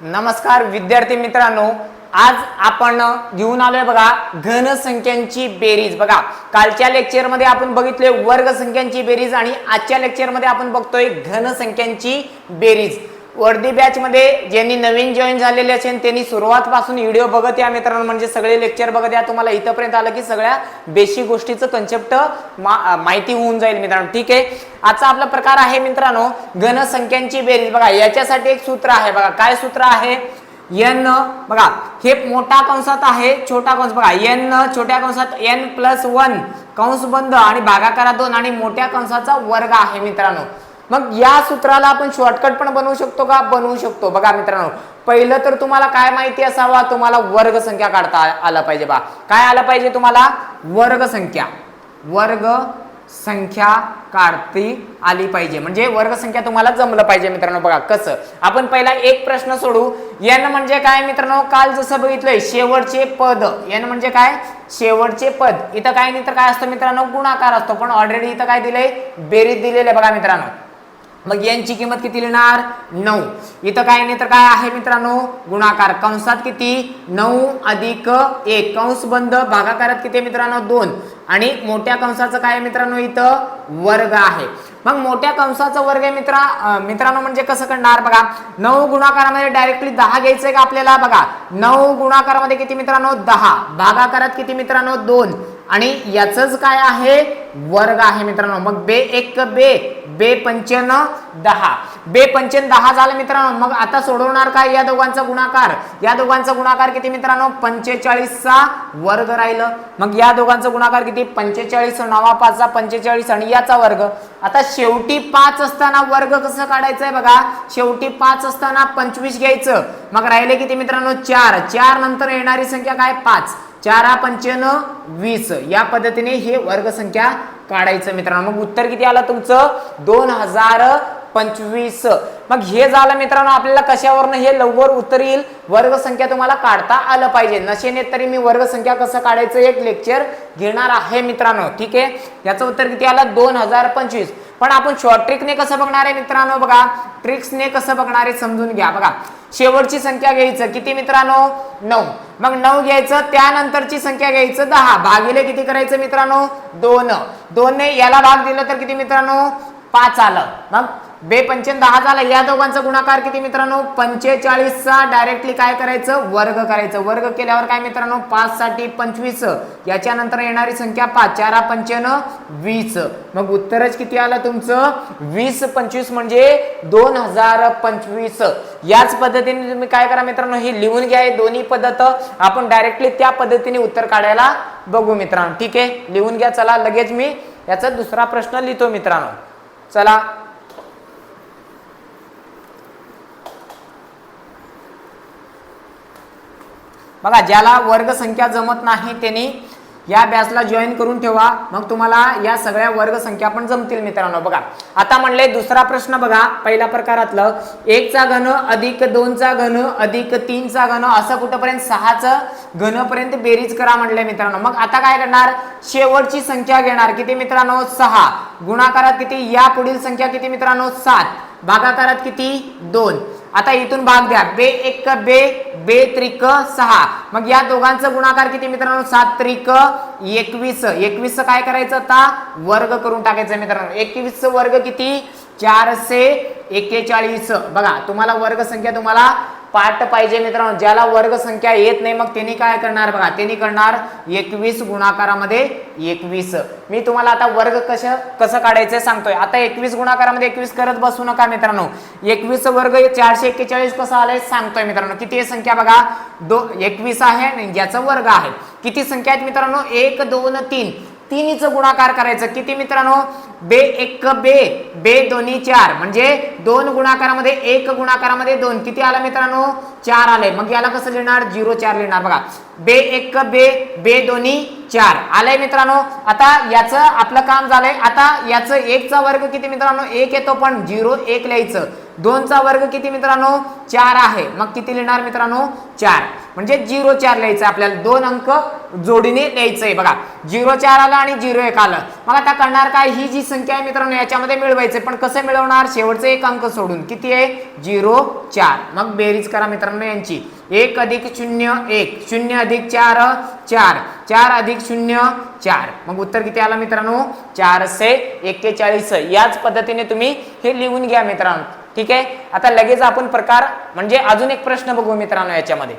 नमस्कार विद्यार्थी मित्रांनो. आज आपण घेऊन आलोय बघा घनसंख्यांची बेरीज. बघा कालच्या लेक्चरमध्ये आपण बघितले वर्ग संख्यांची बेरीज आणि आजच्या लेक्चरमध्ये आपण बघतोय घनसंख्यांची बेरीज. वर्दी बॅचमध्ये ज्यांनी नवीन जॉईन झालेले असेल त्यांनी सुरुवातपासून व्हिडिओ बघत या मित्रांनो. म्हणजे सगळे लेक्चर बघत या. तुम्हाला इथंपर्यंत आलं की सगळ्या बेसिक गोष्टीचं कन्सेप्ट माहिती होऊन जाईल मित्रांनो. ठीक आहे? आजचा आपला प्रकार आहे मित्रांनो घनसंख्यांची बेरीज. बघा याच्यासाठी एक सूत्र आहे. बघा काय सूत्र आहे? एन बघा हे मोठा कंसात आहे छोटा कंस. बघा एन छोट्या कंसात एन प्लस वन कंस बंद आणि भागाकारा दोन आणि मोठ्या कंसाचा वर्ग आहे मित्रांनो. मग या सूत्राला आपण शॉर्टकट पण बनवू शकतो का? बनवू शकतो. बघा मित्रांनो पहिलं तर तुम्हाला काय माहिती असावा? तुम्हाला वर्ग संख्या काढता आला पाहिजे बा. काय आलं पाहिजे तुम्हाला? वर्ग संख्या. वर्ग संख्या काढती आली पाहिजे. म्हणजे वर्ग संख्या तुम्हाला जमलं पाहिजे मित्रांनो बघा कसं. आपण पहिला एक प्रश्न सोडू. एन म्हणजे काय मित्रांनो? काल जसं बघितलंय शेवटचे पद. एन म्हणजे काय? शेवटचे पद. इथं काय नाही तर काय असतं मित्रांनो? गुणाकार असतो. पण ऑलरेडी इथं काय दिलंय? बेरीज आहे बघा मित्रांनो. मग यांची किंमत किती लिहिणार? नऊ. इथं काय नाही तर काय आहे मित्रांनो? गुणाकार. कंसात किती? नऊ अधिक एक. कंस बंद भागाकारात किती आहे मित्रांनो? दोन. आणि मोठ्या कंसाचं काय आहे मित्रांनो इथं? वर्ग आहे. मग मोठ्या कंसाचा वर्ग आहे मित्रा मित्रांनो म्हणजे कसं करणार बघा? नऊ गुणाकारामध्ये डायरेक्टली दहा घ्यायचंय का आपल्याला? बघा नऊ गुणाकारामध्ये किती मित्रांनो? दहा. भागाकारात किती मित्रांनो? दोन. आणि याचंच काय आहे? वर्ग आहे मित्रांनो. मग बे एक बे. बे पंचन दहा. बे पंचन दहा झालं मित्रांनो. मग आता सोडवणार काय या दोघांचा गुणाकार? या दोघांचा गुणाकार किती मित्रांनो? पंचेचाळीसचा वर्ग राहिलं. मग या दोघांचा गुणाकार किती? पंचेचाळीस नवा पाचचा पंचेचाळीस आणि याचा वर्ग. आता शेवटी पाच असताना वर्ग कसं काढायचंय बघा? शेवटी पाच असताना पंचवीस घ्यायचं. मग राहिले किती मित्रांनो? चार. चार नंतर येणारी संख्या काय? पाच. चारा पंचन वीस. या पद्धतीने हे वर्गसंख्या काढायचं मित्रांनो. मग उत्तर किती आलं तुमचं? दोन हजार पंचवीस. मग हे झालं मित्रांनो आपल्याला कशावरनं हे लवकर उत्तर येईल? वर्गसंख्या तुम्हाला काढता आलं पाहिजे. नशेने तरी मी वर्गसंख्या कसं काढायचं एक लेक्चर घेणार आहे मित्रांनो. ठीक आहे? याचं उत्तर किती आलं? दोन हजार पंचवीस. पण आपण शॉर्ट ट्रिकने कसं बघणार आहे मित्रांनो? बघा. ट्रिक्सने कसं बघणार आहे समजून घ्या. बघा. शेवटची संख्या घ्यायचं. किती मित्रांनो? नऊ. मग नऊ घ्यायचं त्यानंतरची संख्या घ्यायचं दहा. भागिले किती करायचं मित्रांनो? दोन. दोनने याला भाग दिला तर किती मित्रांनो? पाच आलं. मग बे पंचेन दहा झाला. या दोघांचा गुणाकार किती मित्रांनो? पंचेचाळीसचा. डायरेक्टली काय करायचं? वर्ग करायचं. वर्ग केल्यावर काय मित्रांनो? पाच साठी पंचवीस. याच्यानंतर येणारी संख्या पाच. चारा पंचन वीस. मग उत्तरच किती आलं तुमचं? वीस पंचवीस म्हणजे दोन हजार पंचवीस. याच पद्धतीने तुम्ही काय करा मित्रांनो? हे लिहून घ्या हे दोन्ही पद्धत. आपण डायरेक्टली त्या पद्धतीने उत्तर काढायला बघू मित्रांनो. ठीक आहे? लिहून घ्या. चला लगेच मी याचा दुसरा प्रश्न लिहितो मित्रांनो. चला बघा ज्याला वर्गसंख्या जमत नाही त्यांनी या बॅचला जॉईन करून ठेवा. मग तुम्हाला या सगळ्या वर्गसंख्या पण जमतील मित्रांनो. बघा आता म्हणले दुसरा प्रश्न बघा पहिल्या प्रकारातलं. एकचा घन अधिक दोनचा घन अधिक तीनचा घन असं कुठंपर्यंत? सहाचं घनपर्यंत बेरीज करा म्हणले मित्रांनो. मग आता काय करणार? शेवटची संख्या घेणार. किती मित्रांनो? सहा. गुणाकारात किती? या पुढील संख्या किती मित्रांनो? सात. भागाकारात किती? दोन. आता इथून भाग द्या. बे एक बे बे त्रिक सहा. मग या दोघांचं गुणाकार किती मित्रांनो? सात त्रिक एकवीस. एकवीस काय करायचं आता? वर्ग करून टाकायचं मित्रांनो. एकवीस वर्ग किती? चारशे एक्केचाळीस बघा तुम्हाला वर्ग संख्या तुम्हाला पाठ पाहिजे मित्रांनो. ज्याला वर्ग संख्या येत नाही मग त्यांनी काय करणार बघा. त्यांनी करणार एकवीस गुणाकारामध्ये एकवीस. मी तुम्हाला आता वर्ग कसं कसं काढायचं सांगतोय. आता एकवीस गुणाकारामध्ये एकवीस करत बसू नका मित्रांनो. एकवीस वर्ग चारशे एक्केचाळीस कसं आलंय सांगतोय मित्रांनो. किती संख्या बघा? दो एकवीस आहे आणि याचा वर्ग आहे. किती संख्या आहेत मित्रांनो? एक दोन तीन. तिन्हीचं गुणाकार करायचं. किती मित्रांनो? बे एक बे. बे दोन्ही चार. म्हणजे दोन गुणाकारामध्ये एक गुणाकारामध्ये दोन. किती आला मित्रांनो? चार आले मग याला कसं लिहिणार? झिरो चार लिहिणार. बघा. बे एक बे. बे दोन्ही चार. आलंय मित्रांनो आता याचं आपलं काम झालंय. आता याचं एकचा वर्ग किती मित्रांनो? एक येतो पण झिरो एक लिहायचं. दोनचा वर्ग किती मित्रांनो? चार आहे. मग किती लिहिणार मित्रांनो? चार. म्हणजे झिरो चार लिहायचं आपल्याला. दोन अंक जोडीने लिहायचंय बघा. झिरो चार आलं आणि झिरो एक आलं. मग आता करणार काय? ही जी संख्या आहे मित्रांनो याच्यामध्ये मिळवायचं पण कसं मिळवणार? शेवटचं एक अंक सोडून. किती आहे? झिरो चार. मग बेरीज करा मित्रांनो यांची. एक अधिक शून्य एक. शून्य अधिक चार चार. चार अधिक शून्य चार. मग उत्तर किती आलं मित्रांनो? चारशे एक्केचाळीस. याच पद्धतीने तुम्ही हे लिहून घ्या मित्रांनो. ठीक आहे? आता लगेच आपण प्रकार म्हणजे अजून एक प्रश्न बघू मित्रांनो याच्यामध्ये.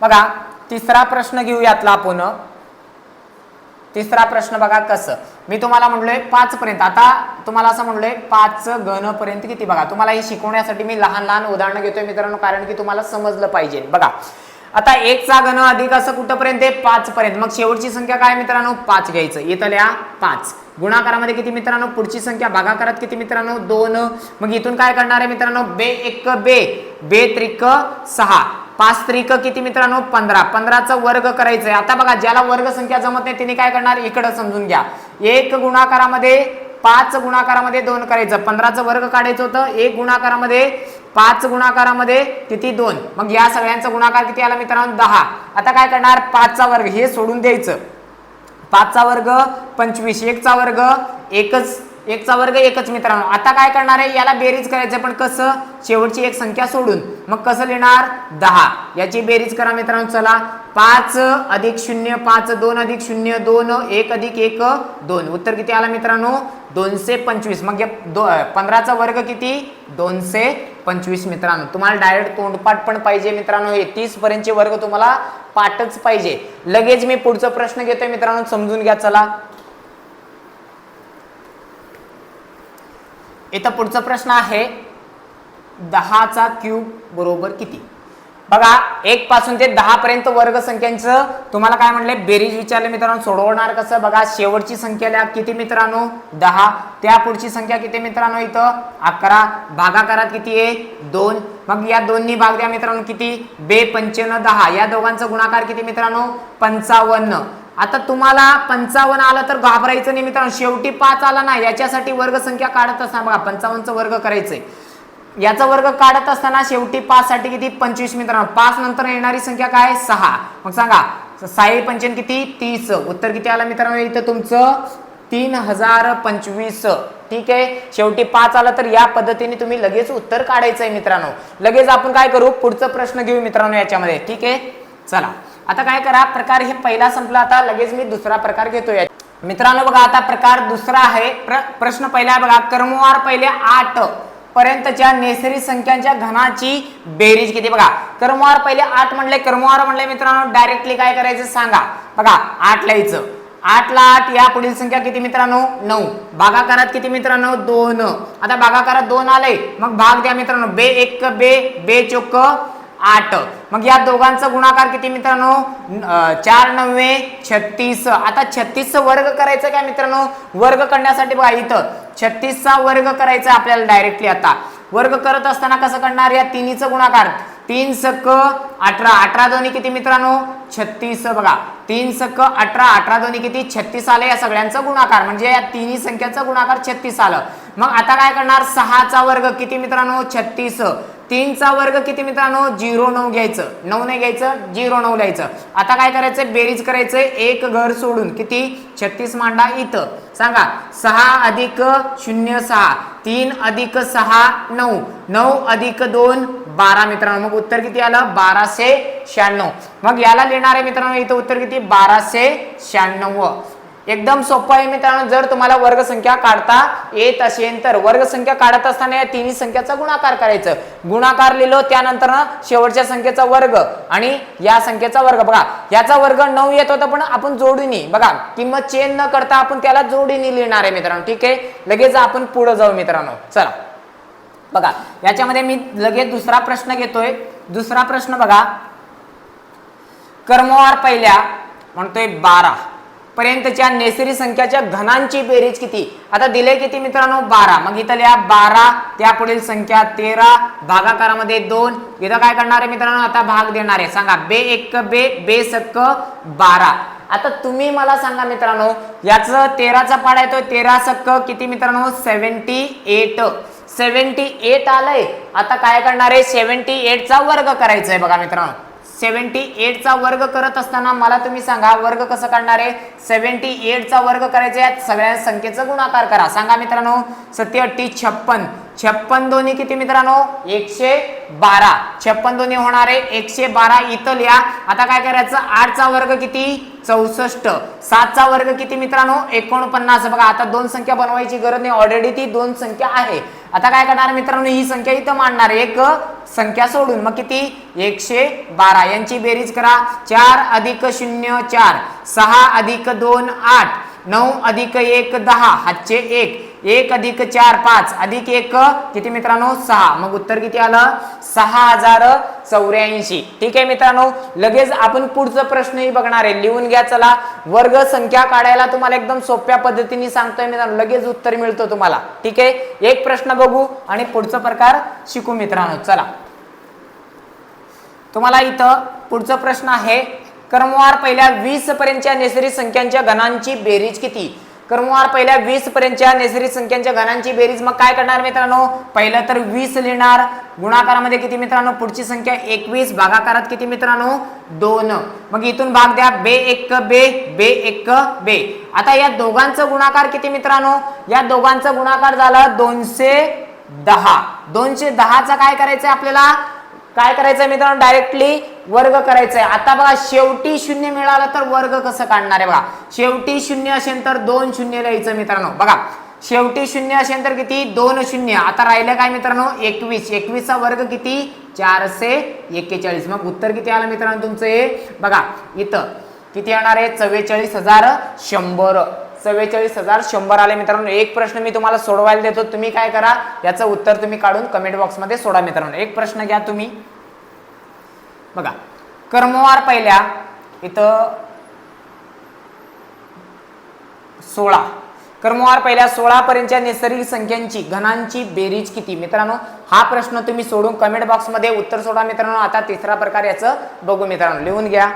बघा तिसरा प्रश्न घेऊयातला आपण. तिसरा प्रश्न बघा कसं. मी तुम्हाला म्हणलोय पाच पर्यंत. आता तुम्हाला असं म्हणलोय पाच गण पर्यंत किती बघा. तुम्हाला हे शिकवण्यासाठी मी लहान लहान उदाहरणं घेतोय मित्रांनो कारण की तुम्हाला समजलं पाहिजे. बघा. आता एकचा गण अधिक असं कुठंपर्यंत आहे? पाच पर्यंत. मग शेवटची संख्या काय मित्रांनो? पाच घ्यायचं. इथल्या लिहा पाच. गुणाकारामध्ये किती मित्रांनो? पुढची संख्या भागाकारात किती मित्रांनो? दोन. मग इथून काय करणार आहे मित्रांनो? बे एक बे. बे त्रिक सहा. पाच त्रिक किती मित्रांनो? पंधरा. पंधराचा वर्ग करायचंय. आता बघा ज्याला वर्ग संख्या जमत नाही तिने काय करणार? इकडं समजून घ्या. एक गुणाकारामध्ये पाच गुणाकारामध्ये दोन करायचं. पंधराचं वर्ग काढायचं होतं. एक गुणाकारामध्ये पाच गुणाकारामध्ये किती? दोन. मग या सगळ्यांचा गुणाकार किती आला मित्रांनो? दहा. आता काय करणार? पाचचा वर्ग. हे सोडून द्यायचं. पाचचा वर्ग पंचवीस. एकचा वर्ग एकच एकचा वर्ग एकच मित्रांनो. आता काय करणार आहे? याला बेरीज करायचं पण कसं? शेवटची एक संख्या सोडून. मग कसं लिहिणार? दहा. याची बेरीज करा मित्रांनो. चला. पाच अधिक शून्य पाच दोन अधिक शून्य दोन एक अधिक एक दोन. उत्तर किती आला मित्रांनो? दोनशे पंचवीस. मग या दो पंधराचा वर्ग किती? दोनशे पंचवीस मित्रांनो. तुम्हाला डायरेक्ट तोंडपाठ पण पाहिजे मित्रांनो. हे तीस पर्यंतचे वर्ग तुम्हाला पाठच पाहिजे. लगेच मी पुढचा प्रश्न घेतोय मित्रांनो. समजून घ्या. चला. इथं पुढचा प्रश्न आहे दहाचा क्यूब बरोबर किती? बघा एक पासून ते दहा पर्यंत वर्ग संख्यांचं तुम्हाला काय म्हणले? बेरीज विचारले मित्रांनो सोडवणार कसं? बघा शेवटची संख्या किती मित्रांनो? दहा. त्या पुढची संख्या किती मित्रांनो इथं? अकरा. भागाकारात किती आहे? दोन. मग या दोन्ही भाग द्या मित्रांनो किती? बे पंच्याण्णव दहा. या दोघांचा गुणाकार किती मित्रांनो? पंचावन्न. आता तुम्हाला पंचावन्न आलं तर घाबरायचं नाही मित्रांनो. शेवटी पाच आला ना याच्यासाठी वर्गसंख्या काढत असताना बघा पंचावन्नचा वर्ग करायचंय. याचा वर्ग काढत असताना शेवटी पाच साठी किती? पंचवीस मित्रांनो. पाच नंतर येणारी संख्या काय? सहा. मग सांगा साई पंचन किती? तीस. उत्तर किती आलं मित्रांनो? इथं तुमचं तीन हजार पंचवीस. ठीक आहे? शेवटी पाच आला तर या पद्धतीने तुम्ही लगेच उत्तर काढायचं आहे मित्रांनो. लगेच आपण काय करू? पुढचा प्रश्न घेऊ मित्रांनो याच्यामध्ये. ठीक आहे? चला. आता काय करा प्रकार हे पहिला संपला आता लगेच मी दुसरा प्रकार घेतोय. मित्रांनो बघा आता प्रकार दुसरा आहे. प्र, प्रश्न पहिला बघा कर्मवार पहिले आठ पर्यंतच्या नैसर्गिक संख्यांच्या घनाची बेरीज किती बघा? कर्मवार पहिले आठ म्हणले कर्मवार म्हणले मित्रांनो डायरेक्टली काय करायचं सांगा. बघा आठ लिहायचं. आठ ला आठ या पुढील संख्या किती मित्रांनो? नऊ. भागाकारात किती मित्रांनो? दोन. आता भागाकारात दोन आले. मग भाग द्या मित्रांनो. बे एक बे बे चोक आठ. मग या दोघांचा गुणाकार किती मित्रांनो? चार नव्वे छत्तीस. आता छत्तीसचा वर्ग करायचं काय मित्रांनो? वर्ग करण्यासाठी बघा इथं. छत्तीसचा वर्ग करायचा आपल्याला डायरेक्टली आता. वर्ग करत असताना कसं करणार? या तिन्हीचा गुणाकार. तीन सक अठरा. अठरा दोन्ही किती मित्रांनो? छत्तीस. बघा. तीन सक अठरा अठरा दोन्ही किती? छत्तीस आले या सगळ्यांचा गुणाकार. म्हणजे या तिन्ही संख्याचा गुणाकार छत्तीस आलं. मग आता काय करणार? सहाचा वर्ग किती मित्रांनो? छत्तीस. तीनचा वर्ग किती मित्रांनो? झिरो नऊ घ्यायचं. नऊ नाही घ्यायचं झिरो नऊ लिहायचं. आता काय करायचं बेरीज करायचं एक घर सोडून. किती? छत्तीस मांडा इथं. सांगा. सहा अधिक शून्य सहा. तीन अधिक सहा नऊ. नऊ अधिक दोन बारा मित्रांनो. मग उत्तर किती आलं? बाराशे शहाण्णव. मग याला लिहिणार आहे मित्रांनो इथं उत्तर किती? बाराशे शहाण्णव. एकदम सोपं आहे मित्रांनो. जर तुम्हाला वर्गसंख्या काढता येत असेल तर वर्गसंख्या काढत असताना या तिन्ही संख्याचा गुणाकार करायचं. गुणाकार लिहिलो त्यानंतर ना शेवटच्या संख्येचा वर्ग आणि या संख्येचा वर्ग. बघा याचा वर्ग नऊ येत होता पण आपण जोडीनी बघा किंमत चेंज न करता आपण त्याला जोडीनी लिहिणार आहे मित्रांनो. ठीक आहे? लगेच आपण पुढे जाऊ मित्रांनो. चला. बघा याच्यामध्ये मी लगेच दुसरा प्रश्न घेतोय. दुसरा प्रश्न बघा. कर्मवार पहिल्या म्हणतोय बारा. पर्यंतच्या नेसरी संख्याच्या घनांची बेरीज किती? आता दिले किती मित्रांनो? बारा. मग इथं लिहा बारा त्या पुढील संख्या तेरा भागाकारामध्ये दोन. इथं काय करणार आहे मित्रांनो? आता भाग देणार आहे. सांगा बे एक बे बे सक्क बारा. आता तुम्ही मला सांगा मित्रांनो याचं तेराचा पाडा येतोय तेरा सक्क किती मित्रांनो? Seventy eight. सेव्हन्टी एट आलंय. आता काय करणार आहे? सेव्हन्टी एटचा वर्ग करायचा आहे बघा मित्रांनो. सेव्हन्टी एटचा वर्ग करत असताना मला तुम्ही सांगा वर्ग कसं काढणार आहे? सेव्हन्टी एटचा वर्ग करायचा आहे सगळ्या संख्येचा गुणाकार करा. सांगा मित्रांनो सत्य छप्पन. छप्पन दोन्ही किती मित्रांनो? एकशे बारा. छप्पन दोन्ही होणार आहे. एकशे बारा इथं लिहा. आता काय करायचं? आठचा वर्ग किती? चौसष्ट. सातचा वर्ग किती मित्रांनो? एकोणपन्नास. बघा आता दोन संख्या बनवायची गरज नाही. ऑलरेडी ती दोन संख्या आहे. आता काय करणार मित्रांनो? ही संख्या इथं मांडणार एक संख्या सोडून. मग किती? एकशे बारा. यांची बेरीज करा. चार अधिक शून्य चार. सहा अधिक दोन आठ. नऊ अधिक एक दहा. हातचे एक. एक अधिक चार पाच. अधिक एक किती मित्रांनो? सहा. मग उत्तर किती आलं? सहा हजार चौऱ्याऐंशी. ठीक आहे मित्रांनो? लगेच आपण पुढचा प्रश्नही बघणार आहे. लिहून घ्या चला. वर्ग संख्या काढायला तुम्हाला एकदम सोप्या पद्धतीने सांगतोय मित्रांनो. लगेच उत्तर मिळतो तुम्हाला. ठीक आहे? एक प्रश्न बघू आणि पुढचा प्रकार शिकू मित्रांनो. चला. तुम्हाला इथं पुढचा प्रश्न आहे क्रमवार पहिल्या वीस पर्यंतच्या नैसर्गिक संख्यांच्या घनांची बेरीज किती? क्रमवार पहिल्या वीस पर्यंतच्या नैसर्गिक संख्यांच्या घनांची बेरीज मग काय करणार मित्रांनो? पहिलं तर वीस लिहिणार. गुणाकारामध्ये किती मित्रांनो? पुढची संख्या एकवीस. भागाकारात किती मित्रांनो? दोन. मग इथून भाग द्या. बे एक बे बे एक बे. आता या दोघांचं गुणाकार किती मित्रांनो? या दोघांचा गुणाकार झाला दोनशे दहा. दोनशे दहाचा काय करायचं आपल्याला? काय करायचंय मित्रांनो? डायरेक्टली वर्ग करायचंय. आता बघा शेवटी शून्य मिळालं तर वर्ग कसं काढणार आहे बघा? शेवटी शून्य असेल तर दोन शून्य लिहायचं मित्रांनो. बघा शेवटी शून्य असेल तर किती? दोन शून्य. आता राहिलं काय मित्रांनो? एकवीस. एकवीसचा वर्ग किती? चारशे एक्केचाळीस. मग उत्तर किती आलं मित्रांनो तुमचं? हे बघा इथं किती येणार आहे? चव्वेचाळीस हजार शंभर. चव्वेचाळीस हजार शंभर आले. मित्रांनो एक प्रश्न मी तुम्हाला सोडवायला देतो. तुम्ही काय करा? याचं उत्तर तुम्ही काढून कमेंट बॉक्समध्ये सोडा मित्रांनो. एक प्रश्न घ्या तुम्ही. बघा कर्मवार पहिल्या इथं सोळा. कर्मवार पहिल्या सोळा पर्यंतच्या नैसर्गिक संख्यांची घनांची बेरीज किती? मित्रांनो हा प्रश्न तुम्ही सोडून कमेंट बॉक्समध्ये उत्तर सोडा मित्रांनो. आता तिसरा प्रकार याचं बघू मित्रांनो. लिहून घ्या.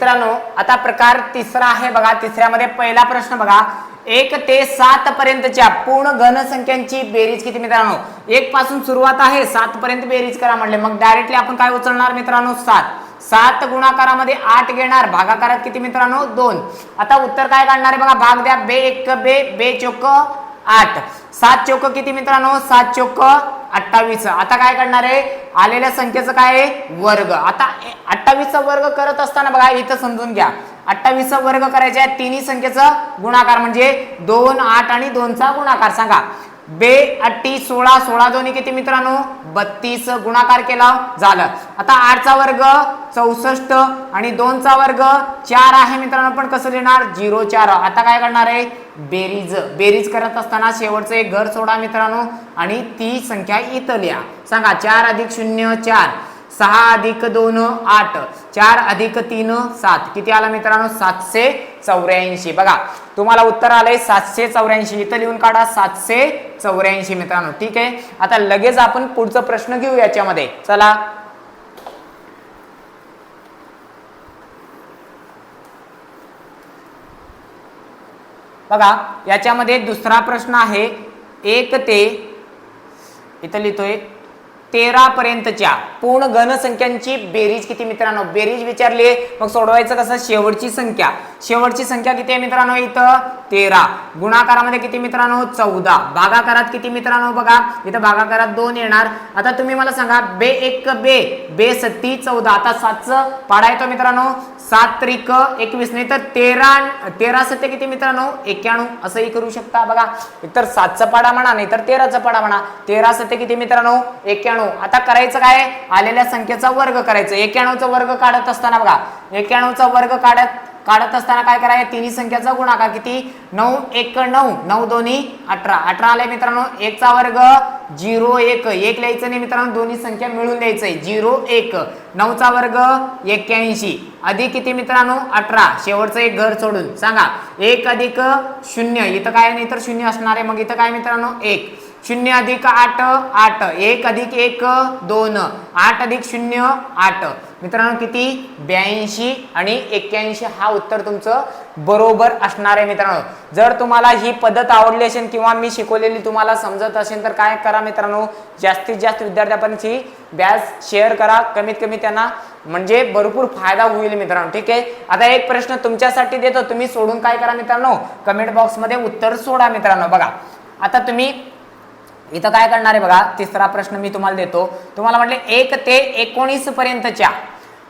मित्रांनो आता प्रकार तिसरा आहे बघा. तिसऱ्यामध्ये पहिला प्रश्न बघा. एक ते सात पर्यंतच्या पूर्ण घनसंख्यांची बेरीज किती मित्रांनो? एक पासून सुरुवात आहे. सात पर्यंत बेरीज करा म्हणले. मग डायरेक्टली आपण काय उचलणार मित्रांनो? सात. सात गुणाकारामध्ये आठ घेणार. भागाकारात किती मित्रांनो? दोन. आता उत्तर काय काढणार आहे बघा? भाग द्या. बे एक बे बे चोक आठ. सात चौक किती मित्रांनो? सात चौक अठ्ठावीस. आता काय करणार आहे? आलेल्या संख्येचं काय आहे? वर्ग. आता अठ्ठावीसचा वर्ग करत असताना बघा इथं समजून घ्या. अठ्ठावीसचा वर्ग करायचा आहे तिन्ही संख्येचा गुणाकार म्हणजे दोन आठ आणि दोनचा गुणाकार. सांगा. बे अट्टी सोळा सोळा दोन्ही किती मित्रांनो? बत्तीस गुणाकार केला. झालं. आता आठचा वर्ग चौसष्ट आणि दोनचा वर्ग चार आहे मित्रांनो पण कसं लिहिणार झिरो चार. आता काय करणार आहे? बेरीज. बेरीज करत असताना शेवटचं एक घर सोडा मित्रांनो आणि ती संख्या इथं लिहा. सांगा चार अधिक शून्य चार. सहा अधिक दोन आठ. चार अधिक तीन सात. किती आला मित्रांनो? सातशे चौऱ्याऐंशी. बघा तुम्हाला उत्तर आलंय सातशे चौऱ्याऐंशी. इथं लिहून काढा सातशे चौऱ्याऐंशी मित्रांनो. ठीक आहे? आता लगेच आपण पुढचा प्रश्न घेऊ याच्यामध्ये. चला. बघा याच्यामध्ये दुसरा प्रश्न आहे एक ते इथं लिहितोय तेरा पर्यंतच्या पूर्ण घनसंख्यांची बेरीज किती मित्रांनो? बेरीज विचारली मग सोडवायचं कसं? शेवटची संख्या. शेवटची संख्या किती आहे मित्रांनो इथं? तेरा. गुणाकारामध्ये किती मित्रांनो? चौदा. भागाकारात किती मित्रांनो बघा? इथं भागाकारात दोन येणार. आता तुम्ही मला सांगा बे एक बे. बे सत्ती चौदा. आता सातचं पाडा येतो मित्रांनो. सात त्रिक एकवीस नाही तर तेरा तेरा सत्य किती मित्रांनो? एक्क्याण्णव असंही करू शकता बघा. एकतर सातचा पाडा म्हणा नाही तर तेराचा पाडा म्हणा. तेरा सत्य किती मित्रांनो? एक्क्याण्णव आता करायचं काय? आलेल्या संख्येचा वर्ग करायचं. एक्क्याण्णवचा वर्ग काढत असताना बघा. एक्क्याण्णवचा वर्ग काढत काढत असताना काय करायचं? तिन्ही संख्याचा गुणाकार. किती? नऊ एक नऊ. नऊ दोन्ही अठरा. अठरा आले मित्रांनो एकचा वर्ग झिरो एक. एक लिहायचं नाही मित्रांनो दोन्ही संख्या मिळून द्यायचंय. झिरो एक. नऊचा वर्ग एक्क्याऐंशी. अधिक किती मित्रांनो? अठरा. शेवटचं एक घर सोडून. सांगा. एक अधिक शून्य. इथं काय नाही तर शून्य असणार आहे. मग इथं काय मित्रांनो? एक. शून्य अधिक आठ आठ. एक अधिक एक दोन. आठ अधिक शून्य आठ. मित्रांनो किती? ब्याऐंशी आणि एक्क्याऐंशी. हा उत्तर तुमचं बरोबर असणार आहे मित्रांनो. जर तुम्हाला ही पद्धत आवडली असेल किंवा मी शिकवलेली तुम्हाला समजत असेल तर काय करा मित्रांनो? जास्तीत जास्त विद्यार्थ्यापर्यंत ही बॅच शेअर करा. कमीत कमी त्यांना म्हणजे भरपूर फायदा होईल मित्रांनो. ठीक आहे? आता एक प्रश्न तुमच्यासाठी देतो. तुम्ही सोडून काय करा मित्रांनो? कमेंट बॉक्समध्ये उत्तर सोडा मित्रांनो. बघा. आता तुम्ही इथं काय करणार आहे बघा? तिसरा प्रश्न मी तुम्हाला देतो. तुम्हाला म्हटले एक ते एकोणीस पर्यंतच्या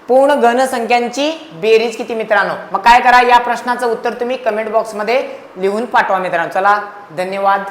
पूर्ण घनसंख्यांची बेरीज किती मित्रांनो? मग काय करा या प्रश्नाचं उत्तर तुम्ही कमेंट बॉक्समध्ये लिहून पाठवा मित्रांनो. चला धन्यवाद.